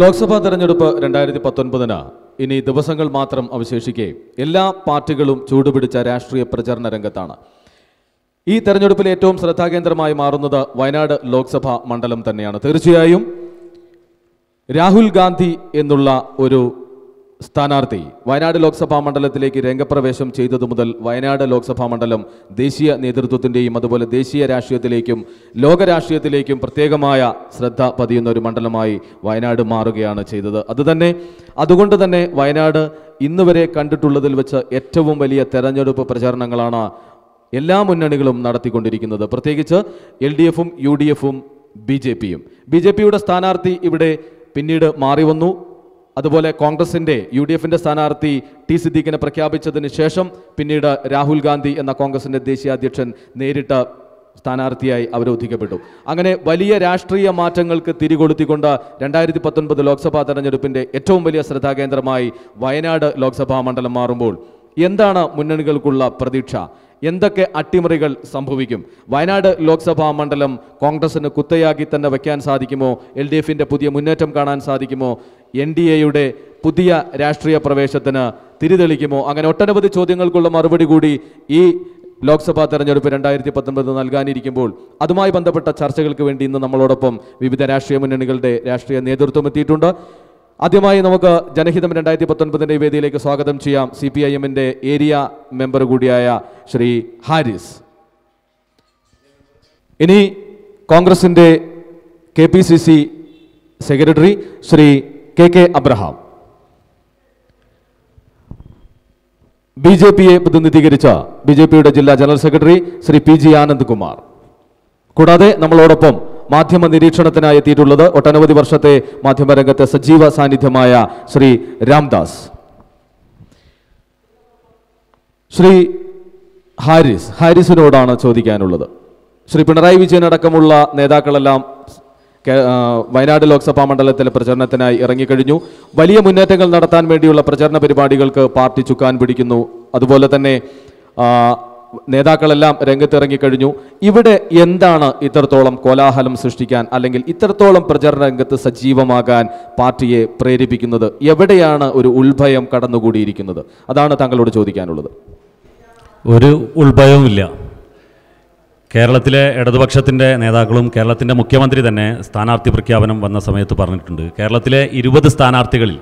ലോക്സഭാ തെരഞ്ഞെടുപ്പ് രണ്ടായിരത്തി പത്തൊൻപതിന് ഇനി ദിവസങ്ങൾ മാത്രം അവശേഷിക്കെ എല്ലാ പാർട്ടികളും ചൂടുപിടിച്ച രാഷ്ട്രീയ പ്രചരണ രംഗത്താണ്. ഈ തെരഞ്ഞെടുപ്പിൽ ഏറ്റവും ശ്രദ്ധാകേന്ദ്രമായി മാറുന്നത് വയനാട് ലോക്സഭാ മണ്ഡലം തന്നെയാണ്. തീർച്ചയായും രാഹുൽ ഗാന്ധി എന്നുള്ള ഒരു സ്ഥാനാർത്ഥി. വയനാട് ലോക്സഭാ മണ്ഡലത്തിലേക്ക് രംഗപ്രവേശം ചെയ്തതു മുതൽ വയനാട് ലോക്സഭാ മണ്ഡലം ദേശീയ നേതൃത്വത്തിന്റെയും അതുപോലെ ദേശീയ രാഷ്ട്രീയത്തിലേക്കും ലോകരാഷ്ട്രീയത്തിലേക്കും പ്രത്യേകമായ ശ്രദ്ധ പതിയുന്ന ഒരു മണ്ഡലമായി വയനാട് മാറുകയാണ് ചെയ്തത്. അതുതന്നെ അതുകൊണ്ട് തന്നെ വയനാട് ഇന്നുവരെ കണ്ടിട്ടുള്ളതിൽ വെച്ച് ഏറ്റവും വലിയ തെരഞ്ഞെടുപ്പ് പ്രചാരണങ്ങളാണ് എല്ലാ മുന്നണികളും നടത്തിക്കൊണ്ടിരിക്കുന്നത്. പ്രത്യേകിച്ച് എൽ ഡി എഫും യു ഡി എഫും ബി ജെ പിയും. ബി ജെ പിയുടെ സ്ഥാനാർത്ഥി ഇവിടെ പിന്നീട് മാറി വന്നു. അതുപോലെ കോൺഗ്രസിന്റെ യു ഡി എഫിന്റെ സ്ഥാനാർത്ഥി ടി സിദ്ദീഖിനെ പ്രഖ്യാപിച്ചതിന് ശേഷം പിന്നീട് രാഹുൽ ഗാന്ധി എന്ന കോൺഗ്രസിന്റെ ദേശീയ അധ്യക്ഷൻ നേരിട്ട് സ്ഥാനാർത്ഥിയായി അവരോധിക്കപ്പെട്ടു അങ്ങനെ വലിയ രാഷ്ട്രീയ മാറ്റങ്ങൾക്ക് തിരികൊളുത്തിക്കൊണ്ട് രണ്ടായിരത്തി പത്തൊൻപത് ലോക്സഭാ തെരഞ്ഞെടുപ്പിന്റെ ഏറ്റവും വലിയ ശ്രദ്ധാകേന്ദ്രമായി വയനാട് ലോക്സഭാ മണ്ഡലം മാറുമ്പോൾ എന്താണ് മുന്നണികൾക്കുള്ള പ്രതീക്ഷ? എന്തൊക്കെ അട്ടിമറികൾ സംഭവിക്കും? വയനാട് ലോക്സഭാ മണ്ഡലം കോൺഗ്രസിന് കുത്തയാക്കി തന്നെ വയ്ക്കാൻ സാധിക്കുമോ? എൽ ഡി എഫിന്റെ പുതിയ മുന്നേറ്റം കാണാൻ സാധിക്കുമോ? എൻ ഡി എയുടെ പുതിയ രാഷ്ട്രീയ പ്രവേശത്തിന് തിരിതെളിക്കുമോ? അങ്ങനെ ഒട്ടനവധി ചോദ്യങ്ങൾക്കുള്ള മറുപടി കൂടി ഈ ലോക്സഭാ തെരഞ്ഞെടുപ്പ് രണ്ടായിരത്തി പത്തൊൻപത് നൽകാനിരിക്കുമ്പോൾ അതുമായി ബന്ധപ്പെട്ട ചർച്ചകൾക്ക് വേണ്ടി ഇന്ന് നമ്മളോടൊപ്പം വിവിധ രാഷ്ട്രീയ മുന്നണികളുടെ രാഷ്ട്രീയ നേതൃത്വം എത്തിയിട്ടുണ്ട്. ആദ്യമായി നമുക്ക് ജനഹിതം രണ്ടായിരത്തി പത്തൊൻപതിന്റെ വേദിയിലേക്ക് സ്വാഗതം ചെയ്യാം സി പി ഐ എമ്മിന്റെ ഏരിയ മെമ്പർ കൂടിയായ ശ്രീ ഹാരിസ്. ഇനി കോൺഗ്രസിന്റെ K P C C secretary Shri K K Abraham. B J പിയെ പ്രതിനിധീകരിച്ച ബി ജെ പിയുടെ ജില്ലാ general secretary Shri P G Anand Kumar കൂടാതെ നമ്മളോടൊപ്പം മാധ്യമ നിരീക്ഷണത്തിനായി എത്തിയിട്ടുള്ളത് ഒട്ടനവധി വർഷത്തെ മാധ്യമരംഗത്തെ സജീവ സാന്നിധ്യമായ ശ്രീ രാംദാസ്. ശ്രീ ഹാരിസ് ഹാരിസിനോടാണ് ചോദിക്കാനുള്ളത്. ശ്രീ പിണറായി വിജയൻ അടക്കമുള്ള നേതാക്കളെല്ലാം വയനാട് ലോക്സഭാ മണ്ഡലത്തിലെ പ്രചരണത്തിനായി ഇറങ്ങിക്കഴിഞ്ഞു. വലിയ മുന്നേറ്റങ്ങൾ നടത്താൻ വേണ്ടിയുള്ള പ്രചരണ പരിപാടികൾക്ക് പാർട്ടി ചുക്കാൻ പിടിക്കുന്നു. അതുപോലെ തന്നെ നേതാക്കളെല്ലാം രംഗത്തിറങ്ങിക്കഴിഞ്ഞു ഇവിടെ എന്താണ് ഇത്രത്തോളം കോലാഹലം സൃഷ്ടിക്കാൻ അല്ലെങ്കിൽ ഇത്രത്തോളം പ്രചരണ രംഗത്ത് സജീവമാകാൻ പാർട്ടിയെ പ്രേരിപ്പിക്കുന്നത്? എവിടെയാണ് ഒരു ഉത്ഭയം കടന്നുകൂടിയിരിക്കുന്നത്? അതാണ് താങ്കളോട് ചോദിക്കാനുള്ളത്. ഒരു ഉത്ഭയവുമില്ല. കേരളത്തിലെ ഇടതുപക്ഷത്തിന്റെ നേതാക്കളും കേരളത്തിന്റെ മുഖ്യമന്ത്രി തന്നെ സ്ഥാനാർത്ഥി പ്രഖ്യാപനം വന്ന സമയത്ത് പറഞ്ഞിട്ടുണ്ട്. കേരളത്തിലെ ഇരുപത് സ്ഥാനാർത്ഥികളിൽ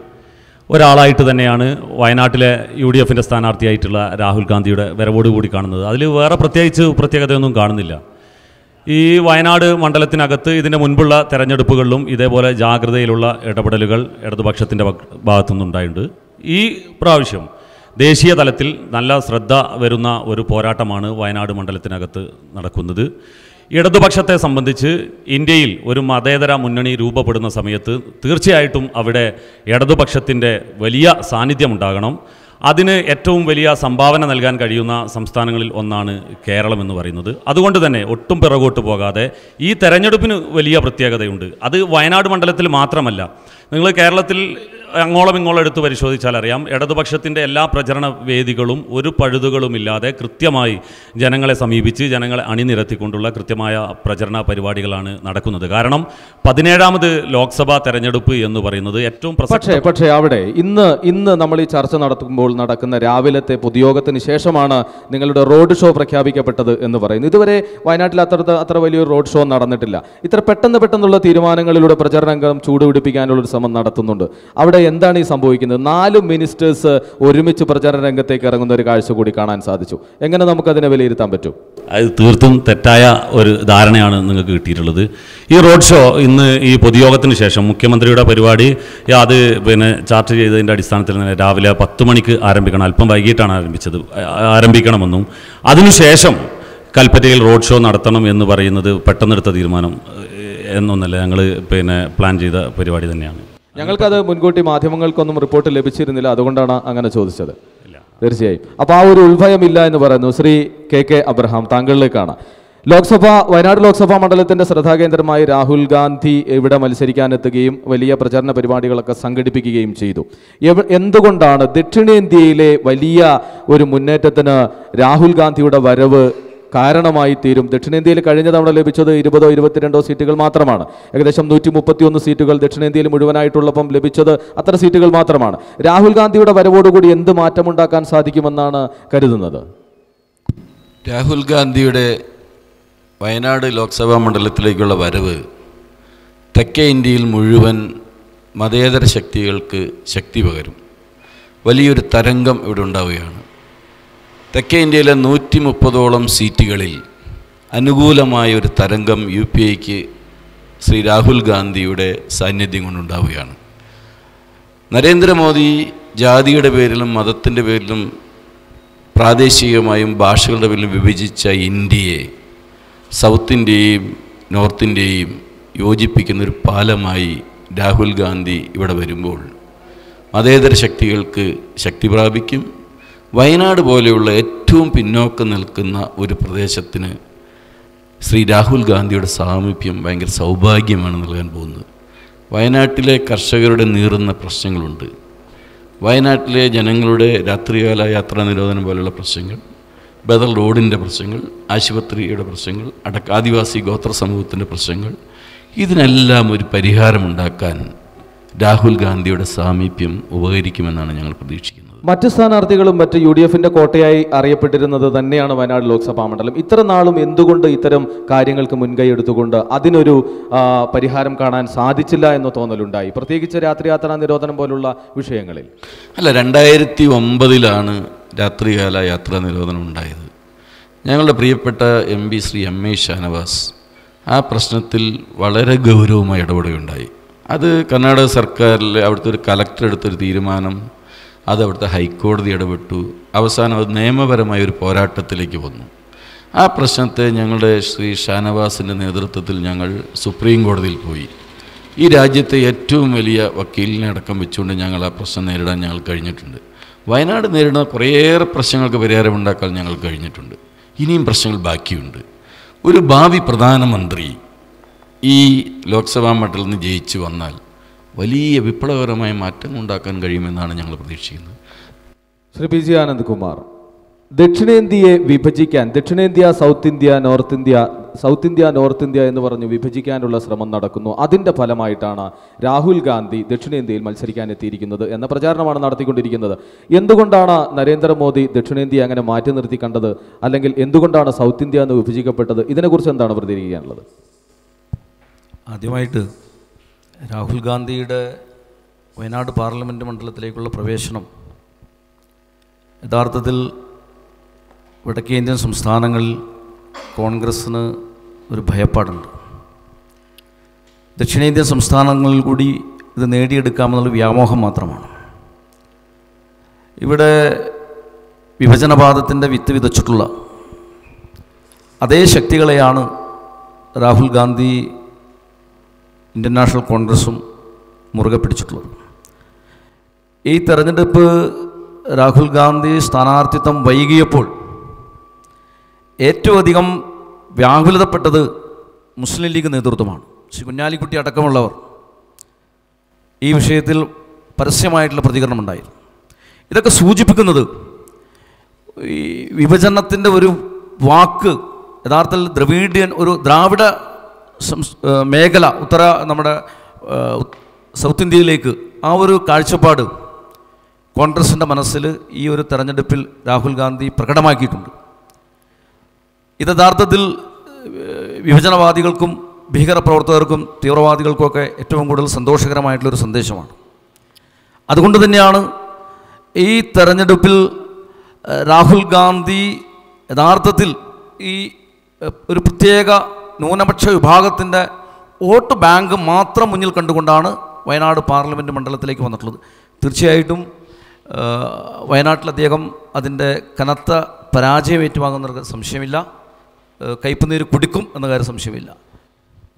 ഒരാളായിട്ട് തന്നെയാണ് വയനാട്ടിലെ യു ഡി എഫിന്റെ സ്ഥാനാർത്ഥിയായിട്ടുള്ള രാഹുൽ ഗാന്ധിയുടെ വരവോടുകൂടി കാണുന്നത്. അതിൽ വേറെ പ്രത്യേകിച്ച് പ്രത്യേകതയൊന്നും കാണുന്നില്ല. ഈ വയനാട് മണ്ഡലത്തിനകത്ത് ഇതിന്റെ മുൻപുള്ള തെരഞ്ഞെടുപ്പുകളിലും ഇതേപോലെ ജാഗ്രതയിലുള്ള ഇടപെടലുകൾ ഇടതുപക്ഷത്തിന്റെ ഭാഗത്തുനിന്നുണ്ടായിട്ടുണ്ട്. ഈ പ്രാവശ്യം ദേശീയ തലത്തിൽ നല്ല ശ്രദ്ധ വരുന്ന ഒരു പോരാട്ടമാണ് വയനാട് മണ്ഡലത്തിനകത്ത് നടക്കുന്നത്. ഇടതുപക്ഷത്തെ സംബന്ധിച്ച് ഇന്ത്യയിൽ ഒരു മതേതര മുന്നണി രൂപപ്പെടുന്ന സമയത്ത് തീർച്ചയായിട്ടും അവിടെ ഇടതുപക്ഷത്തിന്റെ വലിയ സാന്നിധ്യമുണ്ടാകണം. അതിന് ഏറ്റവും വലിയ സംഭാവന നൽകാൻ കഴിയുന്ന സംസ്ഥാനങ്ങളിൽ ഒന്നാണ് കേരളം എന്ന് പറയുന്നത്. അതുകൊണ്ട് തന്നെ ഒട്ടും പിറകോട്ട് പോകാതെ ഈ തെരഞ്ഞെടുപ്പിന് വലിയ പ്രത്യേകതയുണ്ട്. അത് വയനാട് മണ്ഡലത്തിൽ മാത്രമല്ല. നിങ്ങൾ കേരളത്തിൽ അങ്ങോളം ഇങ്ങോളം എടുത്ത് പരിശോധിച്ചാൽ അറിയാം. ഇടതുപക്ഷത്തിന്റെ എല്ലാ പ്രചരണ വേദികളും ഒരു പഴുതുകളുമില്ലാതെ കൃത്യമായി ജനങ്ങളെ സമീപിച്ച് ജനങ്ങളെ അണിനിരത്തിക്കൊണ്ടുള്ള കൃത്യമായ പ്രചരണ പരിപാടികളാണ് നടക്കുന്നത്. കാരണം പതിനേഴാമത് ലോക്സഭാ തെരഞ്ഞെടുപ്പ് എന്ന് പറയുന്നത് ഏറ്റവും പക്ഷേ പക്ഷേ അവിടെ ഇന്ന് ഇന്ന് നമ്മൾ ഈ ചർച്ച നടത്തുമ്പോൾ നടക്കുന്ന രാവിലത്തെ പൊതുയോഗത്തിന് ശേഷമാണ് നിങ്ങളുടെ റോഡ് ഷോ പ്രഖ്യാപിക്കപ്പെട്ടത് എന്ന് പറയുന്നു ഇതുവരെ വയനാട്ടിൽ അത്ര അത്ര വലിയൊരു റോഡ് ഷോ നടന്നിട്ടില്ല. ഇത്ര പെട്ടെന്ന് പെട്ടെന്നുള്ള തീരുമാനങ്ങളിലൂടെ പ്രചരണരംഗം ചൂടുപിടിപ്പിക്കാനുള്ള ഒരു ശ്രമം നടത്തുന്നുണ്ട്. അവിടെ എന്താണ് ഈ സംഭവിക്കുന്നത്? നാല് മിനിസ്റ്റേഴ്സ് ഒരുമിച്ച് പ്രചാരണ രംഗത്തേക്ക് ഇറങ്ങുന്ന ഒരു കാഴ്ച കൂടി കാണാൻ സാധിച്ചു. എങ്ങനെ നമുക്കതിനെ വിലയിരുത്താൻ പറ്റും? അത് തീർത്തും തെറ്റായ ഒരു ധാരണയാണ് നിങ്ങൾക്ക് കിട്ടിയിട്ടുള്ളത്. ഈ റോഡ് ഷോ ഇന്ന് ഈ പൊതുയോഗത്തിന് ശേഷം മുഖ്യമന്ത്രിയുടെ പരിപാടി അത് പിന്നെ ചാർട്ട് ചെയ്തതിന്റെ അടിസ്ഥാനത്തിൽ തന്നെ രാവിലെ പത്ത് മണിക്ക് ആരംഭിക്കണം. അല്പം വൈകിട്ടാണ് ആരംഭിച്ചത് ആരംഭിക്കണമെന്നും. അതിനുശേഷം കൽപ്പറ്റയിൽ റോഡ് ഷോ നടത്തണം എന്ന് പറയുന്നത് പെട്ടെന്നെടുത്ത തീരുമാനം എന്നൊന്നല്ല ഞങ്ങൾ പിന്നെ പ്ലാൻ ചെയ്ത പരിപാടി തന്നെയാണ്. ഞങ്ങൾക്കത് മുൻകൂട്ടി മാധ്യമങ്ങൾക്കൊന്നും റിപ്പോർട്ട് ലഭിച്ചിരുന്നില്ല. അതുകൊണ്ടാണ് അങ്ങനെ ചോദിച്ചത്. തീർച്ചയായും. അപ്പോൾ ആ ഒരു ഉത്ഭയമില്ല എന്ന് പറയുന്നു ശ്രീ കെ കെ അബ്രഹാം താങ്കളിലേക്കാണ്. ലോക്സഭ വയനാട് ലോക്സഭാ മണ്ഡലത്തിന്റെ ശ്രദ്ധാകേന്ദ്രമായി രാഹുൽ ഗാന്ധി ഇവിടെ മത്സരിക്കാനെത്തുകയും വലിയ പ്രചാരണ പരിപാടികളൊക്കെ സംഘടിപ്പിക്കുകയും ചെയ്തു. എന്തുകൊണ്ടാണ് ദക്ഷിണേന്ത്യയിലെ വലിയ ഒരു മുന്നേറ്റത്തിന് രാഹുൽ ഗാന്ധിയുടെ വരവ് കാരണമായി തീരും. ദക്ഷിണേന്ത്യയിൽ കഴിഞ്ഞ തവണ ലഭിച്ചത് ഇരുപതോ ഇരുപത്തിരണ്ടോ സീറ്റുകൾ മാത്രമാണ്. ഏകദേശം നൂറ്റി മുപ്പത്തിയൊന്ന് സീറ്റുകൾ ദക്ഷിണേന്ത്യയിൽ മുഴുവനായിട്ടുള്ളപ്പം ലഭിച്ചത് അത്ര സീറ്റുകൾ മാത്രമാണ്. രാഹുൽ ഗാന്ധിയുടെ വരവോടുകൂടി എന്ത് മാറ്റമുണ്ടാക്കാൻ സാധിക്കുമെന്നാണ് കരുതുന്നത്? രാഹുൽ ഗാന്ധിയുടെ വയനാട് ലോക്സഭാ മണ്ഡലത്തിലേക്കുള്ള വരവ് തെക്കേ ഇന്ത്യയിൽ മുഴുവൻ മതേതര ശക്തികൾക്ക് ശക്തി പകരും. വലിയൊരു തരംഗം ഇവിടെ ഉണ്ടാവുകയാണ്. തെക്കേ ഇന്ത്യയിലെ നൂറ്റി മുപ്പതോളം സീറ്റുകളിൽ അനുകൂലമായ ഒരു തരംഗം യു പി ഐക്ക് ശ്രീ രാഹുൽ ഗാന്ധിയുടെ സാന്നിധ്യം കൊണ്ടുണ്ടാവുകയാണ്. നരേന്ദ്രമോദി ജാതിയുടെ പേരിലും മതത്തിന്റെ പേരിലും പ്രാദേശികമായും ഭാഷകളുടെ പേരിലും വിഭജിച്ച ഇന്ത്യയെ സൗത്ത് ഇന്ത്യയും നോർത്ത് ഇന്ത്യയും യോജിപ്പിക്കുന്ന ഒരു പാലമായി രാഹുൽ ഗാന്ധി ഇവിടെ വരുമ്പോൾ മതേതര ശക്തികൾക്ക് ശക്തി പ്രാപിക്കും. വയനാട് പോലെയുള്ള ഏറ്റവും പിന്നോക്കം നിൽക്കുന്ന ഒരു പ്രദേശത്തിന് ശ്രീ രാഹുൽ ഗാന്ധിയുടെ സാമീപ്യം ഭയങ്കര സൗഭാഗ്യമാണ് നൽകാൻ പോകുന്നത്. വയനാട്ടിലെ കർഷകരുടെ നീറുന്ന പ്രശ്നങ്ങളുണ്ട്. വയനാട്ടിലെ ജനങ്ങളുടെ രാത്രികാല യാത്രാ നിരോധനം പോലെയുള്ള പ്രശ്നങ്ങൾ ബദൽ റോഡിന്റെ പ്രശ്നങ്ങൾ ആശുപത്രിയുടെ പ്രശ്നങ്ങൾ അടക്ക ആദിവാസി ഗോത്ര സമൂഹത്തിന്റെ പ്രശ്നങ്ങൾ ഇതിനെല്ലാം ഒരു പരിഹാരമുണ്ടാക്കാൻ രാഹുൽ ഗാന്ധിയുടെ സാമീപ്യം ഉപകരിക്കുമെന്നാണ് ഞങ്ങൾ പ്രതീക്ഷിക്കുന്നത്. മറ്റ് സ്ഥാനാർത്ഥികളും മറ്റ് യു ഡി എഫിന്റെ കോട്ടയായി അറിയപ്പെട്ടിരുന്നത് തന്നെയാണ് വയനാട് ലോക്സഭാ മണ്ഡലം. ഇത്ര നാളും എന്തുകൊണ്ട് ഇത്തരം കാര്യങ്ങൾക്ക് മുൻകൈ എടുത്തുകൊണ്ട് അതിനൊരു പരിഹാരം കാണാൻ സാധിച്ചില്ല എന്ന് തോന്നലുണ്ടായി? പ്രത്യേകിച്ച് രാത്രിയാത്രാ നിരോധനം പോലുള്ള വിഷയങ്ങളിൽ. അല്ല രണ്ടായിരത്തി ഒമ്പതിലാണ് രാത്രികാല യാത്രാ നിരോധനം ഉണ്ടായത്. ഞങ്ങളുടെ പ്രിയപ്പെട്ട M P Shri M A Shanavas ആ പ്രശ്നത്തിൽ വളരെ ഗൗരവമായി ഇടപെടുകയുണ്ടായി. അത് കർണാടക സർക്കാരിൽ അവിടുത്തെ ഒരു കലക്ടർ എടുത്തൊരു തീരുമാനം അത് അവിടുത്തെ ഹൈക്കോടതി ഇടപെട്ടു. അവസാനം അത് നിയമപരമായ ഒരു പോരാട്ടത്തിലേക്ക് വന്നു. ആ പ്രശ്നത്തെ ഞങ്ങളുടെ ശ്രീ ഷാനവാസിന്റെ നേതൃത്വത്തിൽ ഞങ്ങൾ സുപ്രീം കോടതിയിൽ പോയി. ഈ രാജ്യത്തെ ഏറ്റവും വലിയ വക്കീലിനെ അടക്കം വെച്ചുകൊണ്ട് ഞങ്ങൾ ആ പ്രശ്നം നേരിടാൻ ഞങ്ങൾ കഴിഞ്ഞിട്ടുണ്ട്. വയനാട് നേരിടുന്ന കുറേയേറെ പ്രശ്നങ്ങൾക്ക് പരിഹാരമുണ്ടാക്കാൻ ഞങ്ങൾ കഴിഞ്ഞിട്ടുണ്ട്. ഇനിയും പ്രശ്നങ്ങൾ ബാക്കിയുണ്ട്. ഒരു ഭാവി പ്രധാനമന്ത്രി ഈ ലോക്സഭാ മണ്ഡലത്തിൽ നിന്ന് ജയിച്ചു വന്നാൽ വലിയ വിപ്ലവകരമായ മാറ്റം ഉണ്ടാക്കാൻ കഴിയുമെന്നാണ് ഞങ്ങൾ പ്രതീക്ഷിക്കുന്നത്. ശ്രീ പി ജി ആനന്ദ് കുമാർ ദക്ഷിണേന്ത്യയെ വിഭജിക്കാൻ ദക്ഷിണേന്ത്യ south India north India south India north India എന്ന് പറഞ്ഞ് വിഭജിക്കാനുള്ള ശ്രമം നടക്കുന്നു. അതിന്റെ ഫലമായിട്ടാണ് രാഹുൽ ഗാന്ധി ദക്ഷിണേന്ത്യയിൽ മത്സരിക്കാൻ എത്തിയിരിക്കുന്നത് എന്ന പ്രചാരണമാണ് നടത്തിക്കൊണ്ടിരിക്കുന്നത്. എന്തുകൊണ്ടാണ് നരേന്ദ്രമോദി ദക്ഷിണേന്ത്യ അങ്ങനെ മാറ്റി നിർത്തി കണ്ടത്? അല്ലെങ്കിൽ എന്തുകൊണ്ടാണ് സൗത്ത് ഇന്ത്യ എന്ന് വിഭജിക്കപ്പെട്ടത്? ഇതിനെക്കുറിച്ച് എന്താണ് പ്രതികരിക്കാനുള്ളത്? ആദ്യമായിട്ട് രാഹുൽ ഗാന്ധിയുടെ വയനാട് പാർലമെന്റ് മണ്ഡലത്തിലേക്കുള്ള പ്രവേശനം യഥാർത്ഥത്തിൽ വടക്കേന്ത്യൻ സംസ്ഥാനങ്ങളിൽ കോൺഗ്രസ്സിന് ഒരു ഭയപ്പാടുണ്ട്. ദക്ഷിണേന്ത്യൻ സംസ്ഥാനങ്ങളിൽ കൂടി ഇത് നേടിയെടുക്കാമെന്നുള്ള വ്യാമോഹം മാത്രമാണ്. ഇവിടെ വിഭജനവാദത്തിന്റെ വിത്ത് വിതച്ചിട്ടുള്ള അതേ ശക്തികളെയാണ് രാഹുൽ ഗാന്ധി ഇന്ത്യൻ നാഷണൽ കോൺഗ്രസും മുറുകെ പിടിച്ചിട്ടുള്ളത്. ഈ തെരഞ്ഞെടുപ്പ് രാഹുൽ ഗാന്ധി സ്ഥാനാർത്ഥിത്വം വൈകിയപ്പോൾ ഏറ്റവും അധികം വ്യാകുലതപ്പെട്ടത് മുസ്ലിം ലീഗ് നേതൃത്വമാണ്. ശ്രീ കുഞ്ഞാലിക്കുട്ടി അടക്കമുള്ളവർ ഈ വിഷയത്തിൽ പരസ്യമായിട്ടുള്ള പ്രതികരണം ഉണ്ടായിരുന്നു ഇതൊക്കെ സൂചിപ്പിക്കുന്നത് ഈ വിഭജനത്തിന്റെ ഒരു വാക്ക് യഥാർത്ഥത്തിൽ ദ്രവീഡിയൻ ഒരു ദ്രാവിഡ മേഖല ഉത്തര നമ്മുടെ സൗത്ത് ഇന്ത്യയിലേക്ക് ആ ഒരു കാഴ്ചപ്പാട് കോൺഗ്രസിന്റെ മനസ്സിൽ ഈ ഒരു തെരഞ്ഞെടുപ്പിൽ രാഹുൽ ഗാന്ധി പ്രകടമാക്കിയിട്ടുണ്ട്. ഇത് യഥാർത്ഥത്തിൽ വിഭജനവാദികൾക്കും ഭീകരപ്രവർത്തകർക്കും തീവ്രവാദികൾക്കുമൊക്കെ ഏറ്റവും കൂടുതൽ സന്തോഷകരമായിട്ടുള്ളൊരു സന്ദേശമാണ്. അതുകൊണ്ട് തന്നെയാണ് ഈ തെരഞ്ഞെടുപ്പിൽ രാഹുൽ ഗാന്ധി യഥാർത്ഥത്തിൽ ഈ ഒരു പ്രത്യേക ന്യൂനപക്ഷ വിഭാഗത്തിന്റെ വോട്ട് ബാങ്ക് മാത്രം മുന്നിൽ കണ്ടുകൊണ്ടാണ് വയനാട് പാർലമെന്റ് മണ്ഡലത്തിലേക്ക് വന്നിട്ടുള്ളത്. തീർച്ചയായിട്ടും വയനാട്ടിൽ അദ്ദേഹം അതിന്റെ കനത്ത പരാജയം ഏറ്റുവാങ്ങുന്ന സംശയമില്ല. കയ്പുനീര് കുടിക്കും എന്ന കാര്യം സംശയമില്ല.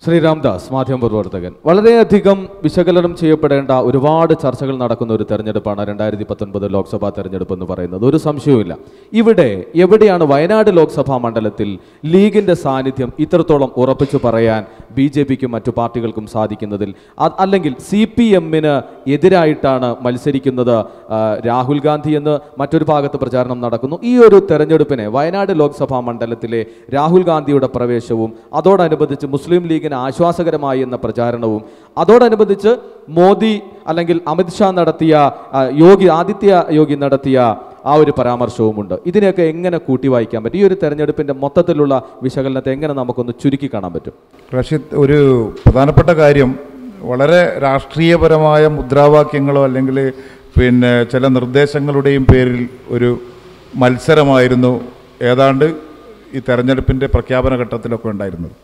ശ്രീ രാംദാസ് മാധ്യമപ്രവർത്തകൻ വളരെയധികം വിശകലനം ചെയ്യപ്പെടേണ്ട ഒരുപാട് ചർച്ചകൾ നടക്കുന്ന ഒരു തെരഞ്ഞെടുപ്പാണ് രണ്ടായിരത്തി പത്തൊൻപത് ലോക്സഭാ തെരഞ്ഞെടുപ്പ് എന്ന് പറയുന്നത്. ഒരു സംശയവുമില്ല. ഇവിടെ എവിടെയാണ് വയനാട് ലോക്സഭാ മണ്ഡലത്തിൽ ലീഗിന്റെ സാന്നിധ്യം ഇത്രത്തോളം ഉറപ്പിച്ചു പറയാൻ ബി ജെ പിക്കും മറ്റു പാർട്ടികൾക്കും സാധിക്കുന്നതിൽ. അല്ലെങ്കിൽ സി പി എമ്മിന് എതിരായിട്ടാണ് മത്സരിക്കുന്നത് രാഹുൽ ഗാന്ധി എന്ന് മറ്റൊരു ഭാഗത്ത് പ്രചാരണം നടക്കുന്നു. ഈ ഒരു തെരഞ്ഞെടുപ്പിനെ വയനാട് ലോക്സഭാ മണ്ഡലത്തിലെ രാഹുൽ ഗാന്ധിയുടെ പ്രവേശവും അതോടനുബന്ധിച്ച് മുസ്ലിം ലീഗിന് ആശ്വാസകരമായി എന്ന പ്രചാരണവും അതോടനുബന്ധിച്ച് മോദി അല്ലെങ്കിൽ അമിത്ഷാ നടത്തിയ യോഗി ആദിത്യ യോഗി നടത്തിയ ആ ഒരു പരാമർശവുമുണ്ട്. ഇതിനെയൊക്കെ എങ്ങനെ കൂട്ടി വായിക്കാൻ പറ്റും? ഈ ഒരു തെരഞ്ഞെടുപ്പിന്റെ മൊത്തത്തിലുള്ള വിശകലനത്തെ എങ്ങനെ നമുക്കൊന്ന് ചുരുക്കി കാണാൻ പറ്റും? റഷീദ് ഒരു പ്രധാനപ്പെട്ട കാര്യം വളരെ രാഷ്ട്രീയപരമായ മുദ്രാവാക്യങ്ങളോ അല്ലെങ്കിൽ പിന്നെ ചില നിർദ്ദേശങ്ങളുടെയും പേരിൽ ഒരു മത്സരമായിരുന്നു ഏതാണ്ട് ഈ തെരഞ്ഞെടുപ്പിന്റെ പ്രഖ്യാപന ഘട്ടത്തിലൊക്കെ ഉണ്ടായിരുന്നത്.